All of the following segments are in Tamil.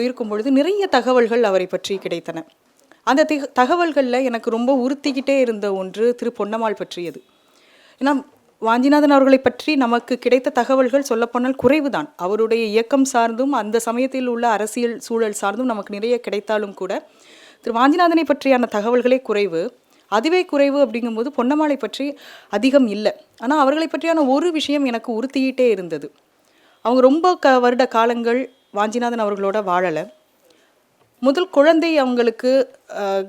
போயிருக்கும் பொழுது நிறைய தகவல்கள் அவரை பற்றி கிடைத்தன. அந்த திக- தகவல்களில் எனக்கு ரொம்ப உறுத்திக்கிட்டே இருந்த ஒன்று திரு பொன்னம்மாள் பற்றியது. ஏன்னா வாஞ்சிநாதன் அவர்களை பற்றி நமக்கு கிடைத்த தகவல்கள் சொல்லப்போனால் குறைவுதான். அவருடைய இயக்கம் சார்ந்தும் அந்த சமயத்தில் உள்ள அரசியல் சூழல் சார்ந்தும் நமக்கு நிறைய கிடைத்தாலும் கூட திரு வாஞ்சிநாதனை பற்றியான தகவல்களே குறைவு. அதுவே குறைவு அப்படிங்கும்போது பொன்னம்மாளை பற்றி அதிகம் இல்லை. ஆனால் அவர்களை பற்றியான ஒரு விஷயம் எனக்கு உறுத்திக்கிட்டே இருந்தது. அவங்க ரொம்ப க வருட காலங்கள் வாஞ்சிநாதன் அவர்களோட வாழலை. முதல் குழந்தை அவங்களுக்கு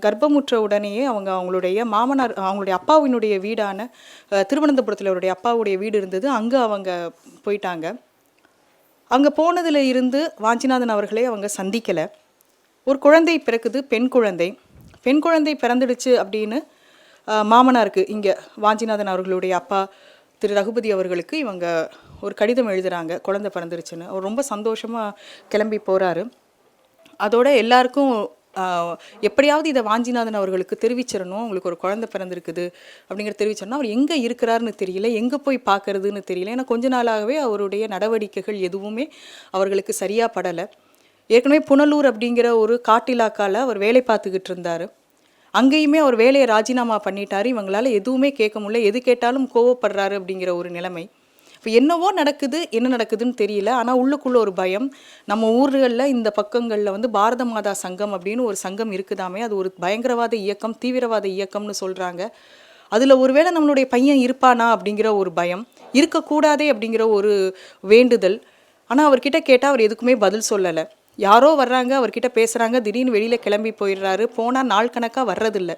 கர்ப்பமுற்ற உடனேயே அவங்க அவங்களுடைய மாமனார் அவங்களுடைய அப்பாவினுடைய வீடான திருவனந்தபுரத்தில் அவருடைய அப்பாவுடைய வீடு இருந்தது. அங்கே அவங்க போயிட்டாங்க. அங்கே போனதில் இருந்து வாஞ்சிநாதன் அவர்களை அவங்க சந்திக்கலை. ஒரு குழந்தை பிறக்குது பெண் குழந்தை. பெண் குழந்தை பிறந்துடுச்சு அப்படின்னு மாமனாருக்கு இங்கே வாஞ்சிநாதன் அவர்களுடைய அப்பா திரு ரகுபதி அவர்களுக்கு இவங்க ஒரு கடிதம் எழுதுகிறாங்க குழந்தை பிறந்துருச்சுன்னு. அவர் ரொம்ப சந்தோஷமாக கிளம்பி போகிறாரு அதோட எல்லாருக்கும் எப்படியாவது இதை வாஞ்சிநாதன் அவர்களுக்கு தெரிவிச்சிடணும். உங்களுக்கு ஒரு குழந்தை பிறந்திருக்குது அப்படிங்கிற தெரிவிச்சிடணும் அவர் எங்கே இருக்கிறாருன்னு தெரியல எங்கே போய் பார்க்கறதுன்னு தெரியல. ஏன்னா கொஞ்ச நாளாகவே அவருடைய நடவடிக்கைகள் எதுவுமே அவர்களுக்கு சரியாக படலை. ஏற்கனவே புனலூர் அப்படிங்கிற ஒரு காட்டிலாக்கால அவர் வேலை பார்த்துக்கிட்டு இருந்தார். அங்கேயுமே அவர் வேலையை ராஜினாமா பண்ணிட்டாரு. இவங்களால எதுவுமே கேட்க முடியல. எது கேட்டாலும் கோவப்படுறாரு அப்படிங்கிற ஒரு நிலைமை. இப்போ என்னவோ நடக்குது என்ன நடக்குதுன்னு தெரியல. ஆனால் உள்ளுக்குள்ள ஒரு பயம். நம்ம ஊர்களில் இந்த பக்கங்களில் வந்து பாரத மாதா சங்கம் அப்படின்னு ஒரு சங்கம் இருக்குதாமே. அது ஒரு பயங்கரவாத இயக்கம் தீவிரவாத இயக்கம்னு சொல்கிறாங்க அதில் ஒருவேளை நம்மளுடைய பையன் இருப்பானா அப்படிங்கிற ஒரு பயம். இருக்கக்கூடாதே அப்படிங்கிற ஒரு வேண்டுதல். ஆனால் அவர்கிட்ட கேட்டால் அவர் எதுக்குமே பதில் சொல்லலை. யாரோ வர்றாங்க அவர்கிட்ட பேசுகிறாங்க திடீர்னு வெளியில் கிளம்பி போயிடுறாரு போனால் நாள் கணக்காக வர்றதில்ல.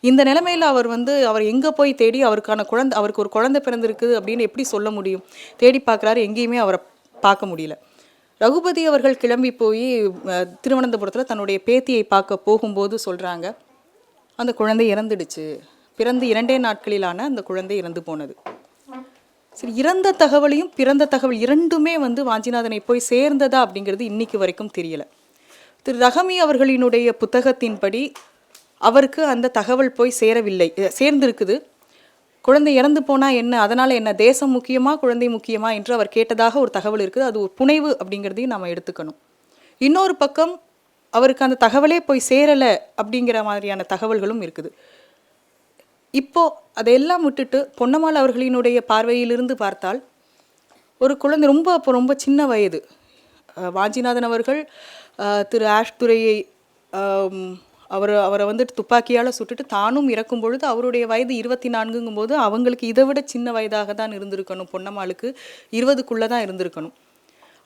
இந்த நிலைமையில் அவர் வந்து அவர் எங்கே போய் தேடி அவருக்கான குழந்தை அவருக்கு ஒரு குழந்தை பிறந்திருக்குது அப்படின்னு எப்படி சொல்ல முடியும்? தேடி பார்க்குறாரு எங்கேயுமே அவரை பார்க்க முடியல. ரகுபதி அவர்கள் கிளம்பி போய் திருவனந்தபுரத்தில் தன்னுடைய பேத்தியை பார்க்க போகும்போது சொல்கிறாங்க அந்த குழந்தை இறந்துடுச்சு. பிறந்து இரண்டே நாட்களிலான அந்த குழந்தை இறந்து போனது. சரி இறந்த தகவலையும் பிறந்த தகவல் இரண்டுமே வந்து வாஞ்சிநாதனை போய் சேர்ந்ததா அப்படிங்கிறது இன்னைக்கு வரைக்கும் தெரியல. திரு ரஹமி அவர்களினுடைய புத்தகத்தின்படி அவருக்கு அந்த தகவல் போய் சேரவில்லை. சேர்ந்திருக்குது. குழந்தை இறந்து போனால் என்ன? அதனால் என்ன? தேசம் முக்கியமா குழந்தை முக்கியமா என்று அவர் கேட்டதாக ஒரு தகவல் இருக்குது. அது ஒரு புனைவு அப்படிங்கிறதையும் நம்ம எடுத்துக்கணும். இன்னொரு பக்கம் அவருக்கு அந்த தகவலே போய் சேரலை அப்படிங்கிற மாதிரியான தகவல்களும் இருக்குது. இப்போது அதையெல்லாம் விட்டுட்டு பொன்னம்மாள் அவர்களினுடைய பார்வையிலிருந்து பார்த்தால் ஒரு குழந்தை ரொம்ப அப்போ ரொம்ப சின்ன வயது. வாஞ்சிநாதன் அவர்கள் திரு ஆஷ்துரையை அவர் அவரை வந்துட்டு துப்பாக்கியால் சுட்டுட்டு தானும் இறக்கும் பொழுது அவருடைய வயது இருபத்தி நான்குங்கும் போது அவங்களுக்கு இதை விட சின்ன வயதாக தான் இருந்திருக்கணும் பொன்னம்மாளுக்கு. இருபதுக்குள்ளே தான் இருந்திருக்கணும்.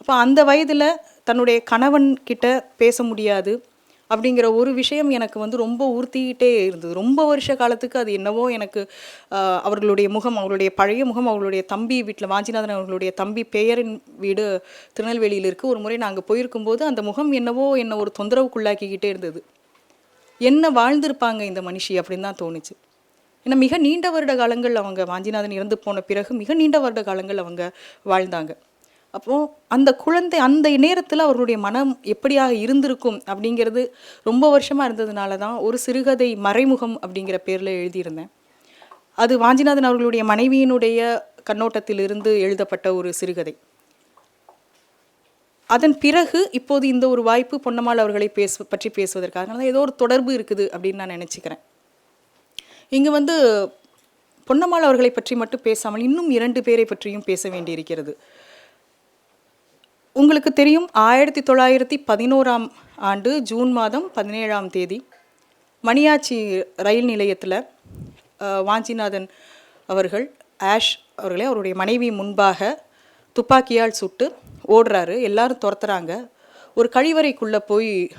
அப்போ அந்த வயதில் தன்னுடைய கணவன் கிட்ட பேச முடியாது. அப்படிங்கிற ஒரு விஷயம் எனக்கு வந்து ரொம்ப உறுத்திக்கிட்டே இருந்தது. ரொம்ப வருஷ காலத்துக்கு அது என்னவோ எனக்கு அவர்களுடைய முகம் அவர்களுடைய பழைய முகம் அவர்களுடைய தம்பி வீட்டில் வாஞ்சிநாதன் அவர்களுடைய தம்பி பெயரின் வீடு திருநெல்வேலியில் இருக்குது ஒரு முறை நாங்கள் போயிருக்கும்போது அந்த முகம் என்னவோ என்னை ஒரு தொந்தரவுக்குள்ளாக்கிக்கிட்டே இருந்தது. என்ன வாழ்ந்திருப்பாங்க இந்த மனுஷி அப்படின்னு தான் தோணுச்சு. ஏன்னா மிக நீண்ட வருட காலங்கள் அவங்க வாஞ்சிநாதன் இறந்து போன பிறகு மிக நீண்ட வருட காலங்கள் அவங்க வாழ்ந்தாங்க. அப்போ அந்த குழந்தை அந்த நேரத்தில் அவர்களுடைய மனம் எப்படியாக இருந்திருக்கும் அப்படிங்கிறது ரொம்ப வருஷமா இருந்ததுனால தான் ஒரு சிறுகதை மறைமுகம் அப்படிங்கிற பேரில் எழுதியிருந்தேன். அது வாஞ்சிநாதன் அவர்களுடைய மனைவியினுடைய கண்ணோட்டத்திலிருந்து எழுதப்பட்ட ஒரு சிறுகதை. அதன் பிறகு இப்போது இந்த ஒரு வாய்ப்பு பொன்னம்மாள் அவர்களை பேச பற்றி பேசுவதற்காக அதனால ஏதோ ஒரு தொடர்பு இருக்குது அப்படின்னு நான் நினச்சிக்கிறேன். இங்கே வந்து பொன்னம்மாள் அவர்களை பற்றி மட்டும் பேசாமல் இன்னும் இரண்டு பேரை பற்றியும் பேச வேண்டியிருக்கிறது. உங்களுக்கு தெரியும் ஆயிரத்தி தொள்ளாயிரத்தி பதினோராம் ஆண்டு ஜூன் மாதம் பதினேழாம் தேதி மணியாச்சி ரயில் நிலையத்தில் வாஞ்சிநாதன் அவர்கள் ஆஷ் அவர்களை அவருடைய மனைவி முன்பாக துப்பாக்கியால் சுட்டு ஓடுறாரு. எல்லாரும் துரத்துறாங்க. ஒரு கழிவறைக்குள்ளே போய்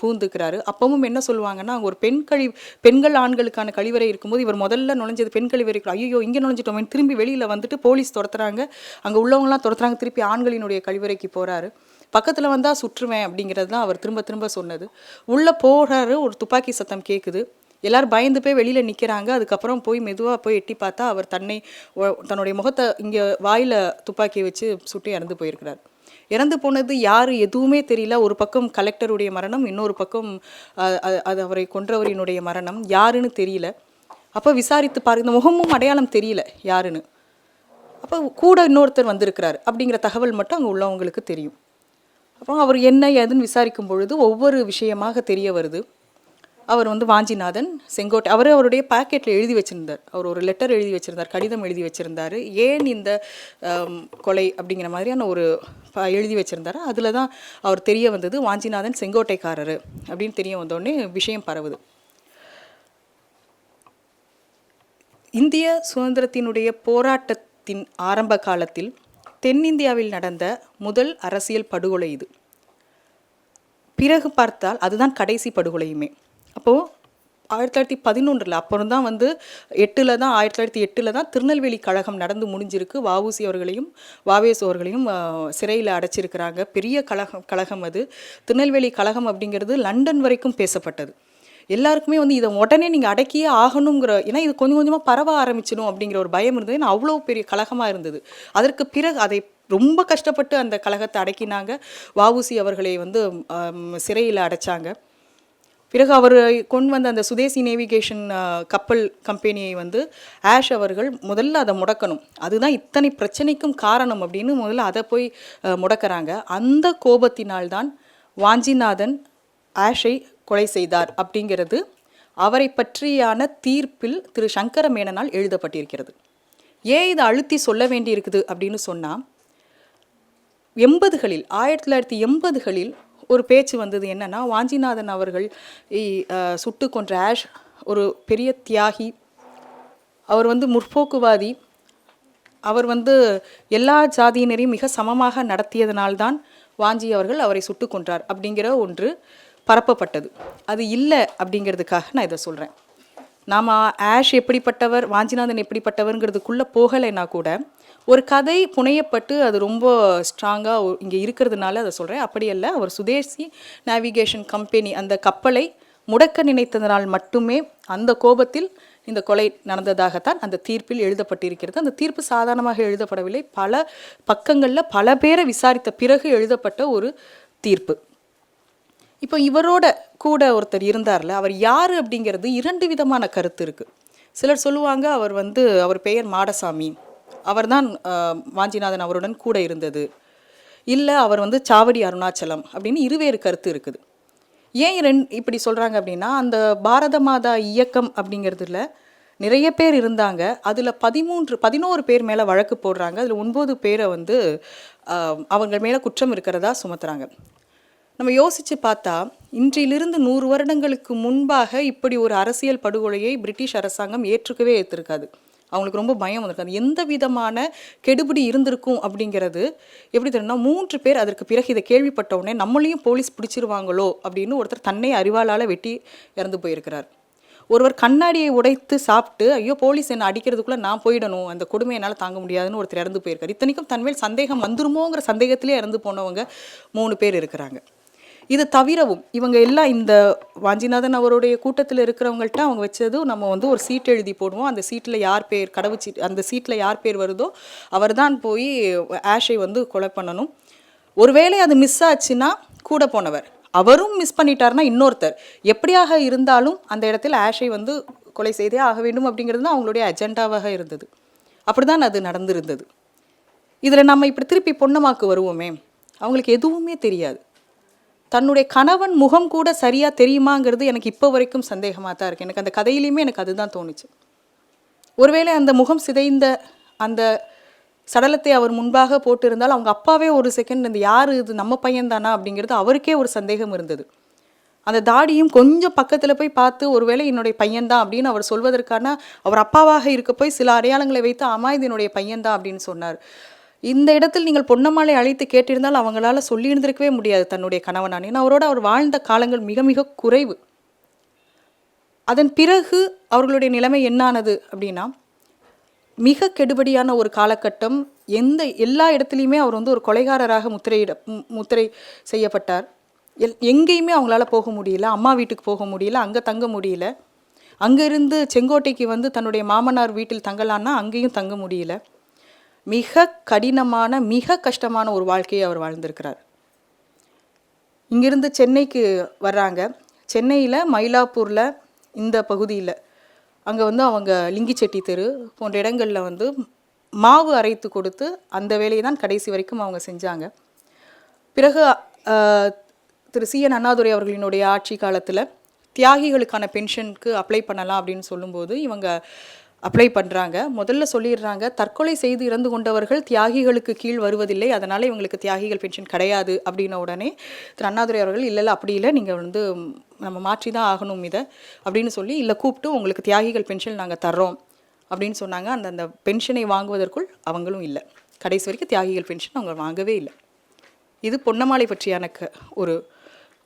பூந்துக்கிறாரு அப்பவும் என்ன சொல்லுவாங்கன்னா ஒரு பெண் கழி பெண்கள் ஆண்களுக்கான கழிவறை இருக்கும்போது இவர் முதல்ல நுழைஞ்சது பெண் கழிவறை ஐயோ இங்கே நுழைஞ்சிட்டோமே திரும்பி வெளியில் வந்துட்டு போலீஸ் துரத்துறாங்க. அங்கே உள்ளவங்களாம் துரத்துறாங்க திருப்பி ஆண்களினுடைய கழிவறைக்கு போகிறாரு பக்கத்தில் வந்தால் சுற்றுவேன் அப்படிங்கிறது தான் அவர் திரும்ப திரும்ப சொன்னது. உள்ளே போகிறாரு ஒரு துப்பாக்கி சத்தம் கேட்குது எல்லாரும் பயந்து போய் வெளியில் நிற்கிறாங்க அதுக்கப்புறம் போய் மெதுவாக போய் எட்டி பார்த்தா அவர் தன்னை தன்னுடைய முகத்தை இங்கே வாயில் துப்பாக்கி வச்சு சுட்டு இறந்து போயிருக்கிறார். இறந்து போனது யார் எதுவுமே தெரியல. ஒரு பக்கம் கலெக்டருடைய மரணம் இன்னொரு பக்கம் அது அவரை கொன்றவரினுடைய மரணம். யாருன்னு தெரியல. அப்போ விசாரித்து பாரு இந்த முகமும் அடையாளம் தெரியல யாருன்னு. அப்போ கூட இன்னொருத்தர் வந்திருக்கிறார் அப்படிங்கிற தகவல் மட்டும் அங்கே உள்ளவங்களுக்கு தெரியும். அப்புறம் அவர் என்ன ஏதுன்னு விசாரிக்கும் பொழுது ஒவ்வொரு விஷயமாக தெரிய வருது. அவர் வந்து வாஞ்சிநாதன் செங்கோட்டை அவர் அவருடைய பாக்கெட்டில் எழுதி வச்சிருந்தார். அவர் ஒரு லெட்டர் எழுதி வச்சிருந்தார் கடிதம் எழுதி வச்சிருந்தார். ஏன் இந்த கொலை அப்படிங்கிற மாதிரியான ஒரு எழுதி வச்சுருந்தாரு. அதில் தான் அவர் தெரிய வந்தது வாஞ்சிநாதன் செங்கோட்டைக்காரர் அப்படின்னு தெரிய வந்தோடனே விஷயம் பரவுது. இந்திய சுதந்திரத்தினுடைய போராட்டத்தின் ஆரம்ப காலத்தில் தென்னிந்தியாவில் நடந்த முதல் அரசியல் படுகொலை இது. பிறகு பார்த்தால் அதுதான் கடைசி படுகொலையுமே. அப்போது ஆயிரத்தி தொள்ளாயிரத்தி பதினொன்றில் அப்புறம் தான் வந்து எட்டில் தான் ஆயிரத்தி தொள்ளாயிரத்தி எட்டில் தான் திருநெல்வேலி கழகம் நடந்து முடிஞ்சிருக்கு. வாவூசி அவர்களையும் வாவேசு அவர்களையும் சிறையில் அடைச்சிருக்கிறாங்க. பெரிய கழகம் கழகம் அது. திருநெல்வேலி கழகம் அப்படிங்கிறது லண்டன் வரைக்கும் பேசப்பட்டது. எல்லாருக்குமே வந்து இதை உடனே நீங்கள் அடக்கியே ஆகணுங்கிற ஏன்னா இது கொஞ்சம் கொஞ்சமாக பரவ ஆரம்பிச்சிடும் அப்படிங்கிற ஒரு பயம் இருந்தது. ஏன்னா அவ்வளோ பெரிய கழகமாக இருந்தது. அதற்கு பிறகு அதை ரொம்ப கஷ்டப்பட்டு அந்த கழகத்தை அடக்கினாங்க. வாவூசி அவர்களை வந்து சிறையில் அடைச்சாங்க. பிறகு அவர் கொண்டு வந்த அந்த சுதேசி நேவிகேஷன் கப்பல் கம்பெனியை வந்து ஆஷ் அவர்கள் முதல்ல அதை முடக்கணும். அதுதான் இத்தனை பிரச்சனைக்கும் காரணம் அப்படின்னு முதல்ல அதை போய் முடக்கிறாங்க. அந்த கோபத்தினால்தான் வாஞ்சிநாதன் ஆஷை கொலை செய்தார் அப்படிங்கிறது அவரை பற்றியான தீர்ப்பில் திரு சங்கர மேனனால் எழுதப்பட்டிருக்கிறது. ஏன் இதை அழுத்தி சொல்ல வேண்டியிருக்குது அப்படின்னு சொன்னால் எண்பதுகளில் ஆயிரத்தி தொள்ளாயிரத்தி எண்பதுகளில் ஒரு பேச்சு வந்தது என்னன்னா வாஞ்சிநாதன் அவர்கள் சுட்டு கொன்ற ஆஷ் ஒரு பெரிய தியாகி. அவர் வந்து முற்போக்குவாதி. அவர் வந்து எல்லா ஜாதியினரையும் மிக சமமாக நடத்தியதனால்தான் வாஞ்சி அவர்கள் அவரை சுட்டு கொன்றார் அப்படிங்கிற ஒன்று பரப்பப்பட்டது. அது இல்லை அப்படிங்கிறதுக்காக நான் இதை சொல்கிறேன் நாம் ஆஷ் எப்படிப்பட்டவர் வாஞ்சிநாதன் எப்படிப்பட்டவருங்கிறதுக்குள்ளே போகலைன்னா கூட ஒரு கதை புனையப்பட்டு அது ரொம்ப ஸ்ட்ராங்காக இங்கே இருக்கிறதுனால அதை சொல்கிறேன் அப்படி அல்ல அவர் சுதேசி நேவிகேஷன் கம்பெனி அந்த கப்பலை முடக்க நினைத்ததனால் மட்டுமே அந்த கோபத்தில் இந்த கொலை நடந்ததாகத்தான் அந்த தீர்ப்பில் எழுதப்பட்டிருக்கிறது. அந்த தீர்ப்பு சாதாரணமாக எழுதப்படவில்லை. பல பக்கங்களில் பல பேரை விசாரித்த பிறகு எழுதப்பட்ட ஒரு தீர்ப்பு. இப்போ இவரோட கூட ஒருத்தர் இருந்தார்ல அவர் யார் அப்படிங்கிறது இரண்டு விதமான கருத்து இருக்குது சிலர் சொல்லுவாங்க அவர் வந்து அவர் பெயர் மாடசாமி. அவர்தான் வாஞ்சிநாதன் அவருடன் கூட இருந்தது. இல்லை அவர் வந்து சாவடி அருணாச்சலம் அப்படின்னு இருவேறு கருத்து இருக்குது. ஏன் ரெண் இப்படி சொல்கிறாங்க அப்படின்னா அந்த பாரத மாதா இயக்கம் அப்படிங்கிறதுல நிறைய பேர் இருந்தாங்க. அதில் பதிமூன்று பதினோரு பேர் மேலே வழக்கு போடுறாங்க. அதில் ஒன்பது பேரை வந்து அவங்க மேலே குற்றம் இருக்கிறதா சுமத்துறாங்க. நம்ம யோசித்து பார்த்தா இன்றிலிருந்து நூறு வருடங்களுக்கு முன்பாக இப்படி ஒரு அரசியல் படுகொலையை பிரிட்டிஷ் அரசாங்கம் ஏற்றுக்கவே ஏற்றிருக்காது அவங்களுக்கு ரொம்ப பயம் வந்திருக்காது எந்த விதமான கெடுபிடி இருந்திருக்கும் அப்படிங்கிறது எப்படி தெரியும்னா மூன்று பேர் அதற்கு பிறகு இதை கேள்விப்பட்ட உடனே நம்மளையும் போலீஸ் பிடிச்சிருவாங்களோ அப்படின்னு ஒருத்தர் தன்னை அறிவாளால் வெட்டி இறந்து போயிருக்கிறார். ஒருவர் கண்ணாடியை உடைத்து சாப்பிட்டு ஐயோ போலீஸ் என்னை அடிக்கிறதுக்குள்ளே நான் போயிடணும். அந்த கொடுமை என்னால் தாங்க முடியாதுன்னு ஒருத்தர் இறந்து போயிருக்கார். இத்தனைக்கும் தன்மேல் சந்தேகம் வந்துருமோங்கிற சந்தேகத்திலே இறந்து போனவங்க மூணு பேர் இருக்கிறாங்க. இது தவிரவும் இவங்க எல்லாம் இந்த வாஞ்சிநாதன் அவருடைய கூட்டத்தில் இருக்கிறவங்கள்ட்ட அவங்க வச்சது நம்ம வந்து ஒரு சீட் எழுதி போடுவோம். அந்த சீட்டில் யார் பேர் கடவுச்சீட் அந்த சீட்டில் யார் பேர் வருதோ அவர்தான் போய் ஆஷை வந்து கொலை பண்ணணும். ஒருவேளை அது மிஸ் ஆச்சுன்னா கூட போனவர். அவரும் மிஸ் பண்ணிட்டாருன்னா இன்னொருத்தர். எப்படியாக இருந்தாலும் அந்த இடத்துல ஆஷை வந்து கொலை செய்தே ஆக வேண்டும் அப்படிங்கிறது தான் அவங்களுடைய அஜெண்டாவாக இருந்தது. அப்படிதான் அது நடந்திருந்தது. இதில் நம்ம இப்படி திருப்பி பொன்னமாக்கு வருவோமே. அவங்களுக்கு எதுவுமே தெரியாது. தன்னுடைய கணவன் முகம் கூட சரியாக தெரியுமாங்கிறது எனக்கு இப்போ வரைக்கும் சந்தேகமாக தான் இருக்குது எனக்கு அந்த கதையிலையுமே எனக்கு அதுதான் தோணுச்சு. ஒருவேளை அந்த முகம் சிதைந்த அந்த சடலத்தை அவர் முன்பாக போட்டிருந்தால் அவங்க அப்பாவே ஒரு செகண்ட் இந்த யார் இது நம்ம பையன்தானா அப்படிங்கிறது அவருக்கே ஒரு சந்தேகம் இருந்தது. அந்த தாடியும் கொஞ்சம் பக்கத்தில் போய் பார்த்து ஒருவேளை என்னுடைய பையன்தான் அப்படின்னு அவர் சொல்வதற்கான அவர் அப்பாவாக இருக்க போய் சில அடையாளங்களை வைத்து அம்மா இது என்னுடைய பையன்தான் அப்படின்னு சொன்னார். இந்த இடத்தில் நீங்கள் பொன்னம்மாளை அழைத்து கேட்டிருந்தால் அவங்களால சொல்லியிருந்திருக்கவே முடியாது தன்னுடைய கணவனான் ஏன்னா அவரோட அவர் வாழ்ந்த காலங்கள் மிக மிக குறைவு. அதன் பிறகு அவர்களுடைய நிலைமை என்னானது அப்படின்னா மிக கெடுபடியான ஒரு காலகட்டம். எந்த எல்லா இடத்துலையுமே அவர் வந்து ஒரு கொலைகாரராக முத்திரையிட முத்திரை செய்யப்பட்டார். எல் எங்கேயுமே அவங்களால போக முடியல. அம்மா வீட்டுக்கு போக முடியல. அங்கே தங்க முடியல. அங்கேருந்து செங்கோட்டைக்கு வந்து தன்னுடைய மாமனார் வீட்டில் தங்கலான்னா அங்கேயும் தங்க முடியல. மிக கடினமான மிக கஷ்டமான ஒரு வாழ்க்கையை அவர் வாழ்ந்திருக்கிறார். இங்கிருந்து சென்னைக்கு வர்றாங்க. சென்னையில் மயிலாப்பூரில் இந்த பகுதியில். அங்கே வந்து அவங்க லிங்கிச்செட்டி தெரு போன்ற இடங்களில் வந்து மாவு அரைத்து கொடுத்து அந்த வேலையை தான் கடைசி வரைக்கும் அவங்க செஞ்சாங்க. பிறகு திரு சி என் அண்ணாதுரை அவர்களினுடைய ஆட்சி காலத்தில் தியாகிகளுக்கான பென்ஷனுக்கு அப்ளை பண்ணலாம் அப்படின்னு சொல்லும்போது இவங்க அப்ளை பண்ணுறாங்க முதல்ல சொல்லிடுறாங்க தற்கொலை செய்து இறந்து கொண்டவர்கள் தியாகிகளுக்கு கீழ் வருவதில்லை அதனால் இவங்களுக்கு தியாகிகள் பென்ஷன் கிடையாது அப்படின்ன உடனே திரு அண்ணாதுரை அவர்கள் இல்லை இல்லை அப்படி இல்லை நீங்கள் வந்து நம்ம மாற்றி தான் ஆகணும் இதை அப்படின்னு சொல்லி இல்லை கூப்பிட்டு உங்களுக்கு தியாகிகள் பென்ஷன் நாங்கள் தர்றோம் அப்படின்னு சொன்னாங்க. அந்த அந்த பென்ஷனை வாங்குவதற்குள் அவங்களும் இல்லை. கடைசி வரைக்கும் தியாகிகள் பென்ஷன் அவங்க வாங்கவே இல்லை. இது பொன்னமாலை பற்றியான க ஒரு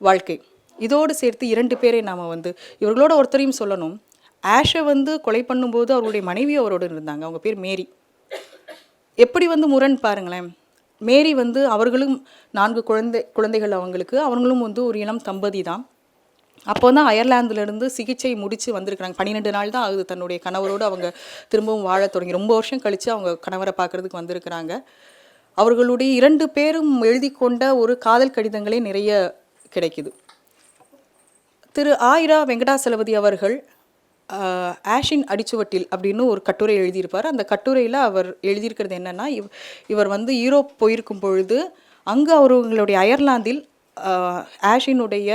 வாழ்க்கை. இதோடு சேர்த்து இரண்டு பேரை நாம் வந்து இவர்களோட ஒருத்தரையும் சொல்லணும். ஆஷை வந்து கொலை பண்ணும்போது அவருடைய மனைவி அவரோடு இருந்தாங்க. அவங்க பேர் மேரி. எப்படி வந்து முரண் பாருங்களேன். மேரி வந்து அவர்களும் நான்கு குழந்தை குழந்தைகள் அவங்களுக்கு. அவங்களும் வந்து ஒரு இளம் தம்பதி தான். அப்போ தான் அயர்லாந்துலேருந்து சிகிச்சை முடித்து வந்திருக்கிறாங்க. பன்னிரெண்டு நாள் தான் ஆகுது தன்னுடைய கணவரோடு அவங்க திரும்பவும் வாழத் தொடங்கி. ரொம்ப வருஷம் கழித்து அவங்க கணவரை பார்க்கறதுக்கு வந்திருக்கிறாங்க. அவர்களுடைய இரண்டு பேரும் எழுதி கொண்ட ஒரு காதல் கடிதங்களே நிறைய கிடைக்குது. திரு ஆயிரா வெங்கடாசலபதி அவர்கள் ஆஷின் அடிச்சுவட்டில் அப்படின்னு ஒரு கட்டுரை எழுதியிருப்பார். அந்த கட்டுரையில் அவர் எழுதியிருக்கிறது என்னென்னா இவ் இவர் வந்து யூரோப் போயிருக்கும் பொழுது அங்கே அவர்களுடைய அயர்லாந்தில் ஆஷினுடைய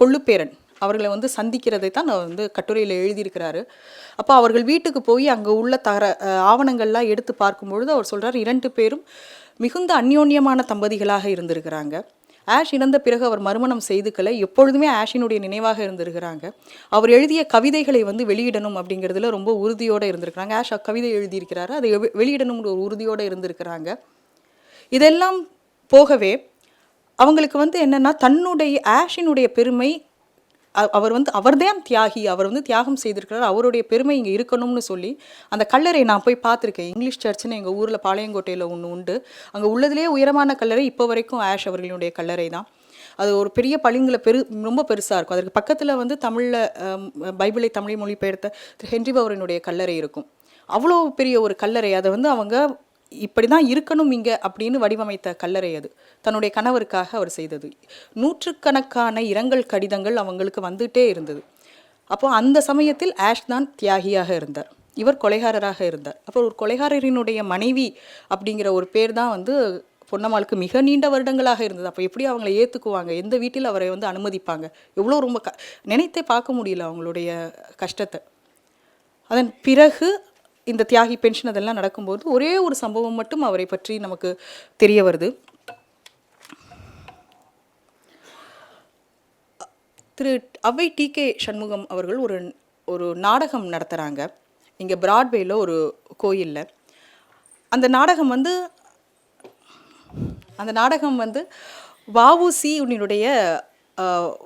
கொள்ளுப்பேரன் அவர்களை வந்து சந்திக்கிறதை தான் நான் வந்து கட்டுரையில் எழுதியிருக்கிறாரு. அப்போ அவர்கள் வீட்டுக்கு போய் அங்கே உள்ள தர ஆவணங்கள்லாம் எடுத்து பார்க்கும்பொழுது அவர் சொல்கிறார் இரண்டு பேரும் மிகுந்த அந்யோன்யமான தம்பதிகளாக இருந்திருக்கிறாங்க. ஆஷ் இறந்த பிறகு அவர் மறுமணம் செய்துக்கலை எப்பொழுதுமே ஆஷினுடைய நினைவாக இருந்திருக்கிறாங்க. அவர் எழுதிய கவிதைகளை வந்து வெளியிடணும் அப்படிங்கிறதுல ரொம்ப உறுதியோடு இருந்திருக்கிறாங்க. ஆஷ் கவிதை எழுதியிருக்கிறாரு. அதை வெ- வெளியிடணும்னு ஒரு உறுதியோடு இருந்திருக்கிறாங்க. இதெல்லாம் போகவே அவங்களுக்கு வந்து என்னென்னா தன்னுடைய ஆஷினுடைய பெருமை அவர் வந்து அவர்தான் தியாகி அவர் வந்து தியாகம் செய்திருக்கிறார் அவருடைய பெருமை இங்கே இருக்கணும்னு சொல்லி அந்த கல்லறை நான் போய் பார்த்துருக்கேன். இங்கிலீஷ் சர்ச்சுன்னு எங்கள் ஊரில் பாளையங்கோட்டையில் ஒன்று உண்டு. அங்கே உள்ளதுலேயே உயரமான கல்லறை இப்போ வரைக்கும் ஆஷ் அவர்களுடைய கல்லறை தான். அது ஒரு பெரிய பளிங்கில் பெரு ரொம்ப பெருசாக இருக்கும். அதற்கு பக்கத்தில் வந்து தமிழில் பைபிளை தமிழை மொழிபெயர்த்த திரு ஹென்றி பவரனுடைய கல்லறை இருக்கும். அவ்வளோ பெரிய ஒரு கல்லறை. அதை வந்து அவங்க இப்படி தான் இருக்கணும் இங்கே அப்படின்னு வடிவமைத்த கல்லறை அது. தன்னுடைய கணவருக்காக அவர் செய்தது. நூற்றுக்கணக்கான இரங்கல் கடிதங்கள் அவங்களுக்கு வந்துட்டே இருந்தது. அப்போ அந்த சமயத்தில் ஆஷ் தான் தியாகியாக இருந்தார். இவர் கொலைகாரராக இருந்தார். அப்போ ஒரு கொலைகாரரினுடைய மனைவி அப்படிங்கிற ஒரு பேர் தான் வந்து பொன்னம்மாளுக்கு மிக நீண்ட வருடங்களாக இருந்தது. அப்போ எப்படி அவங்களை ஏற்றுக்குவாங்க எந்த வீட்டில் அவரை வந்து அனுமதிப்பாங்க? எவ்வளோ ரொம்ப க நினைத்தே பார்க்க முடியல அவங்களுடைய கஷ்டத்தை. அதன் பிறகு இந்த தியாகி பென்ஷன் அதெல்லாம் நடக்கும்போது ஒரே ஒரு சம்பவம் மட்டும் அவரை பற்றி நமக்கு தெரிய வருது. திரு அவை டி கே சண்முகம் அவர்கள் ஒரு ஒரு நாடகம் நடத்துகிறாங்க இங்கே பிராட்வேல ஒரு கோயிலில். அந்த நாடகம் வந்து அந்த நாடகம் வந்து வாவுசி உன்னுடைய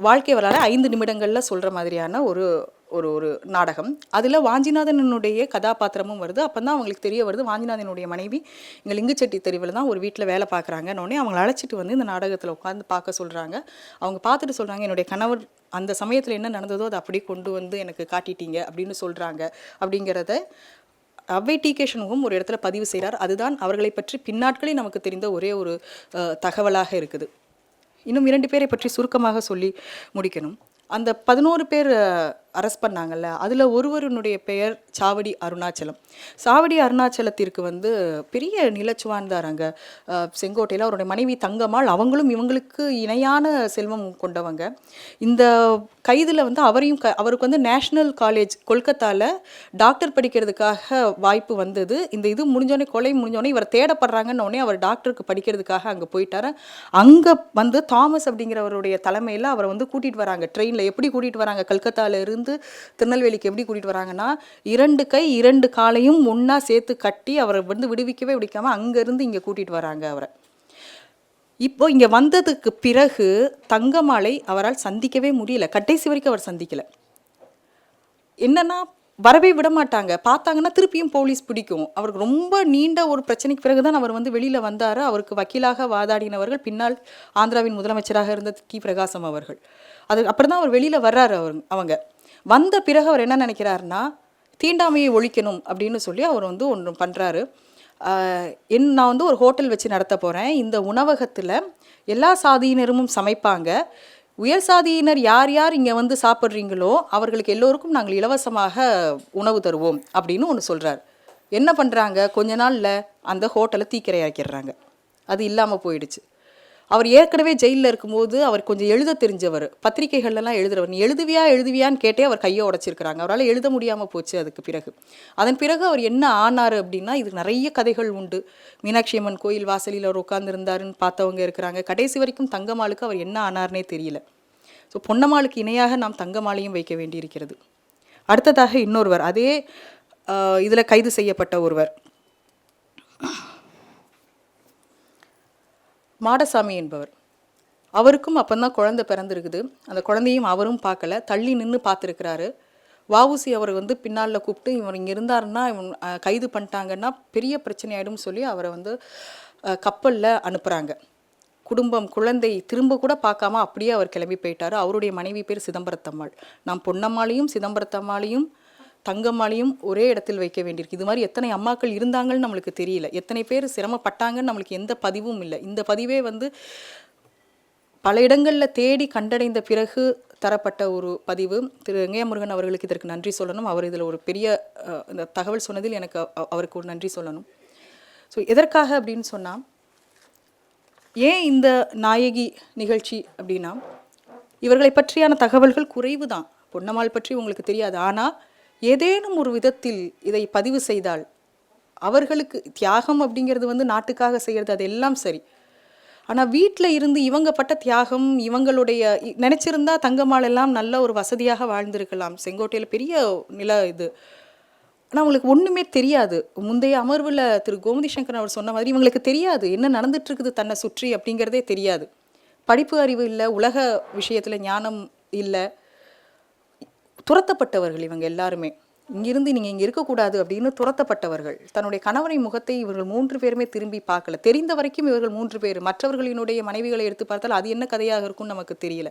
வாழ்க்கை வரலாறு ஐந்து நிமிடங்களில் சொல்கிற மாதிரியான ஒரு ஒரு ஒரு நாடகம். அதில் வாஞ்சிநாதனுடைய கதாபாத்திரமும் வருது. அப்போ தான் அவங்களுக்கு தெரிய வருது வாஞ்சிநாதனுடைய மனைவி இங்கே லிங்குச்செட்டி தெருவில் தான் ஒரு வீட்டில் வேலை பார்க்குறாங்கன்னொடனே அவங்களை அழைச்சிட்டு வந்து இந்த நாடகத்தில் உட்காந்து பார்க்க சொல்கிறாங்க அவங்க பார்த்துட்டு சொல்கிறாங்க என்னுடைய கணவர் அந்த சமயத்தில் என்ன நடந்ததோ அதை அப்படியே கொண்டு வந்து எனக்கு காட்டிட்டீங்க அப்படின்னு சொல்கிறாங்க அப்படிங்கிறத அவ்வை டி கே சண்முகம் ஒரு இடத்துல பதிவு செய்கிறார் அதுதான் அவர்களை பற்றி பின்னாட்களில் நமக்கு தெரிந்த ஒரே ஒரு தகவலாக இருக்குது. இன்னும் இரண்டு பேரை பற்றி சுருக்கமாக சொல்லி முடிக்கணும். அந்த பதினோரு பேர் அரெஸ்ட் பண்ணாங்கல்ல அதில் ஒருவருனுடைய பெயர் சாவடி அருணாச்சலம். சாவடி அருணாச்சலத்திற்கு வந்து பெரிய நிலச்சுவான்தார் அங்கே செங்கோட்டையில் அவருடைய மனைவி தங்கம்மாள் அவங்களும் இவங்களுக்கு இணையான செல்வம் கொண்டவங்க. இந்த கைதில் வந்து அவரையும் க அவருக்கு வந்து நேஷ்னல் காலேஜ் கொல்கத்தாவில் டாக்டர் படிக்கிறதுக்காக வாய்ப்பு வந்தது. இந்த இது முடிஞ்சோடனே கொலை முடிஞ்சோடனே இவர் தேடப்படுறாங்கன்னு அவர் டாக்டருக்கு படிக்கிறதுக்காக அங்கே போயிட்டார். அங்கே வந்து தாமஸ் அப்படிங்கிறவருடைய தலைமையில் அவரை வந்து கூட்டிகிட்டு வராங்க. ட்ரெயினில் எப்படி கூட்டிகிட்டு வராங்க? கல்கத்தால வந்து திருநெல்வேலிக்கு எப்படி கூட்டிகிட்டு வராங்கன்னா இரண்டு கை இரண்டு காலையும் ஒன்றா சேர்த்து கட்டி அவரை வந்து விடுவிக்கவே விடிக்காமல் அங்கேருந்து இங்கே கூட்டிகிட்டு வராங்க அவரை. இப்போ இங்கே வந்ததுக்கு பிறகு தங்கமாலை அவரால் சந்திக்கவே முடியல. கடைசி வரைக்கும் அவர் சந்திக்கலை. என்னன்னா வரவே விட மாட்டாங்க பார்த்தாங்கன்னா திருப்பியும் போலீஸ் பிடிக்கும். அவருக்கு ரொம்ப நீண்ட ஒரு பிரச்சனைக்கு பிறகுதான் அவர் வந்து வெளியில் வந்தார். அவருக்கு வக்கீலாக வாதாடினவர்கள் பின்னால் ஆந்திராவின் முதலமைச்சராக இருந்த டி பிரகாசம் அவர்கள். அது அப்புறம் தான் அவர் வெளியில் வர்றாரு அவர் அவங்க. வந்த பிறகு அவர் என்ன நினைக்கிறாருன்னா தீண்டாமையை ஒழிக்கணும் அப்படின்னு சொல்லி அவர் வந்து ஒன்று பண்ணுறாரு என் நான் வந்து ஒரு ஹோட்டல் வச்சு நடத்த போகிறேன் இந்த உணவகத்தில் எல்லா சாதியினரும் சமைப்பாங்க. உயர் சாதியினர் யார் யார் இங்கே வந்து சாப்பிட்றீங்களோ அவர்களுக்கு எல்லோருக்கும் நாங்கள் இலவசமாக உணவு தருவோம் அப்படின்னு ஒன்று சொல்கிறார் என்ன பண்ணுறாங்க கொஞ்ச நாளில் அந்த ஹோட்டலை தீக்கிரையாக்கிடுறாங்க. அது இல்லாமல் போயிடுச்சு. அவர் ஏற்கனவே ஜெயிலில் இருக்கும்போது அவர் கொஞ்சம் எழுத தெரிஞ்சவர். பத்திரிகைகள்லாம் எழுதுறவர். நீ எழுதுவியா எழுதுவியான்னு கேட்டே அவர் கையை உடைச்சிருக்கிறாங்க. அவரால் எழுத முடியாமல் போச்சு அதுக்கு பிறகு. அதன் பிறகு அவர் என்ன ஆனார் அப்படின்னா இதுக்கு நிறைய கதைகள் உண்டு. மீனாட்சி அம்மன் கோயில் வாசலில் அவர் உட்கார்ந்துருந்தாருன்னு பார்த்தவங்க இருக்கிறாங்க. கடைசி வரைக்கும் தங்கம்மாளுக்கு அவர் என்ன ஆனார்னே தெரியல. ஸோ பொன்னம்மாளுக்கு இணையாக நாம் தங்கமாலையும் வைக்க வேண்டியிருக்கிறது. அடுத்ததாக இன்னொருவர். அதே இதில் கைது செய்யப்பட்ட ஒருவர். மாடசாமி என்பவர். அவருக்கும் அப்பந்தான் குழந்தை பிறந்திருக்குது. அந்த குழந்தையும் அவரும் பார்க்கல. தள்ளி நின்று பார்த்துருக்கிறாரு. வஉசி அவர் வந்து பின்னால் கூப்பிட்டு இவர் இங்கே இருந்தாருன்னா இவன் கைது பண்ணிட்டாங்கன்னா பெரிய பிரச்சனை ஆகிடும் சொல்லி அவரை வந்து கப்பலில் அனுப்புகிறாங்க குடும்பம் குழந்தை திரும்ப கூட பார்க்காம அப்படியே அவர் கிளம்பி போயிட்டார். அவருடைய மனைவி பேர் சிதம்பரத்தம்மாள். நாம் பொன்னம்மாளையும் சிதம்பரத்தம்மாளையும் தங்கம்மாளையும் ஒரே இடத்தில் வைக்க வேண்டியிருக்கு. இது மாதிரி எத்தனை அம்மாக்கள் இருந்தாங்கன்னு நம்மளுக்கு தெரியல. எத்தனை பேர் சிரமப்பட்டாங்கன்னு நம்மளுக்கு எந்த பதிவும் இல்லை. இந்த பதிவே வந்து பல இடங்களில் தேடி கண்டடைந்த பிறகு தரப்பட்ட ஒரு பதிவு. திரு வெங்கைய முருகன் அவர்களுக்கு இதற்கு நன்றி சொல்லணும். அவர் இதில் ஒரு பெரிய இந்த தகவல் சொன்னதில் எனக்கு அவருக்கு ஒரு நன்றி சொல்லணும். ஸோ எதற்காக அப்படின்னு சொன்னால் ஏன் இந்த நாயகி நிகழ்ச்சி அப்படின்னா இவர்களை பற்றியான தகவல்கள் குறைவு தான் பொன்னம்மாள் பற்றி உங்களுக்கு தெரியாது. ஆனால் ஏதேனும் ஒரு விதத்தில் இதை பதிவு செய்தால் அவர்களுக்கு தியாகம் அப்படிங்கிறது வந்து நாட்டுக்காக செய்கிறது அது எல்லாம் சரி. ஆனால் வீட்டில் இருந்து இவங்க பட்ட தியாகம் இவங்களுடைய நினச்சிருந்தா நினைச்சிருந்தா தங்கம்மாள் எல்லாம் நல்ல ஒரு வசதியாக வாழ்ந்திருக்கலாம். செங்கோட்டையில் பெரிய நில இது. ஆனால் அவங்களுக்கு ஒன்றுமே தெரியாது. முந்தைய அமர்வில் திரு கோமதி சங்கரன் அவர் சொன்ன மாதிரி இவங்களுக்கு தெரியாது. என்ன நடந்துட்டுருக்குது தன்னை சுற்றி அப்படிங்கிறதே தெரியாது. படிப்பு அறிவு இல்லை உலக விஷயத்தில் ஞானம் இல்லை. துரத்தப்பட்டவர்கள் இவங்க எல்லாருமே. இங்கிருந்து நீங்கள் இங்கே இருக்கக்கூடாது அப்படின்னு துரத்தப்பட்டவர்கள். தன்னுடைய கணவனை முகத்தை இவர்கள் மூன்று பேருமே திரும்பி பார்க்கல. தெரிந்த வரைக்கும் இவர்கள் மூன்று பேர். மற்றவர்களினுடைய மனைவிகளை எடுத்து பார்த்தால் அது என்ன கதையாக இருக்கும்னு நமக்கு தெரியல.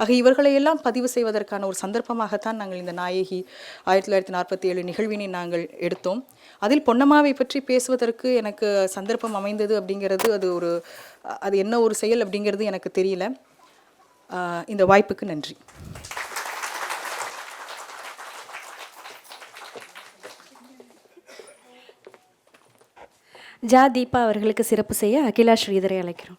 ஆக இவர்களையெல்லாம் பதிவு செய்வதற்கான ஒரு சந்தர்ப்பமாகத்தான் நாங்கள் இந்த நாயகி ஆயிரத்தி தொள்ளாயிரத்தி நாற்பத்தி ஏழு நிகழ்வினை நாங்கள் எடுத்தோம். அதில் பொன்னம்மாவை பற்றி பேசுவதற்கு எனக்கு சந்தர்ப்பம் அமைந்தது அப்படிங்கிறது அது ஒரு அது என்ன ஒரு செயல் அப்படிங்கிறது எனக்கு தெரியல. இந்த வாய்ப்புக்கு நன்றி. ஜா தீபா அவர்களுக்கு சிறப்பு செய்ய அகிலா ஸ்ரீதரை அழைக்கிறோம்.